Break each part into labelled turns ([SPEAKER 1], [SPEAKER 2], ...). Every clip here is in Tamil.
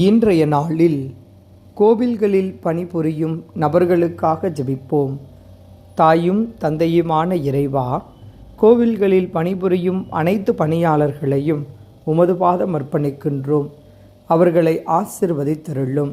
[SPEAKER 1] இன்றைய நாளில் கோவில்களில் பணிபுரியும் நபர்களுக்காக ஜபிப்போம். தாயும் தந்தையுமான இறைவா கோவில்களில் பணிபுரியும் அனைத்து பணியாளர்களையும் உமது பாதம் அர்ப்பணிக்கின்றோம். அவர்களை ஆசிர்வதித்தருளும்.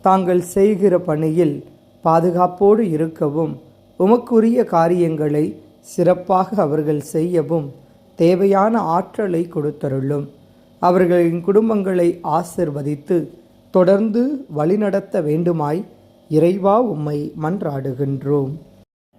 [SPEAKER 1] தாங்கள் செய்கிற பணியில் பாதுகாப்போடு இருக்கவும் உமக்குரிய காரியங்களை சிறப்பாக அவர்கள் செய்யவும் தேவையான ஆற்றலை கொடுத்தருளும். அவர்களின் குடும்பங்களை ஆசிர்வதித்து தொடர்ந்து வழிநடத்த வேண்டுமாய் இறைவா உம்மை மன்றாடுகின்றோம்.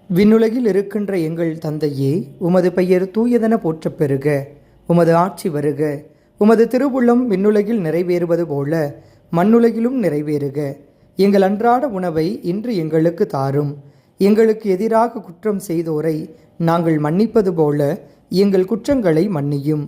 [SPEAKER 1] விண்ணுலகில் இருக்கின்ற எங்கள் தந்தையே உமது பெயர் தூயதென போற்றப் பெறுக உமது ஆட்சி வருக உமது திருவுள்ளம் விண்ணுலகில் நிறைவேறுவது போல மண்ணுலகிலும் நிறைவேறுக. எங்கள் அன்றாட உணவை இன்று எங்களுக்கு தாரும். எங்களுக்கு எதிராக குற்றம் செய்தோரை நாங்கள் மன்னிப்பது போல எங்கள் குற்றங்களை மன்னியும்.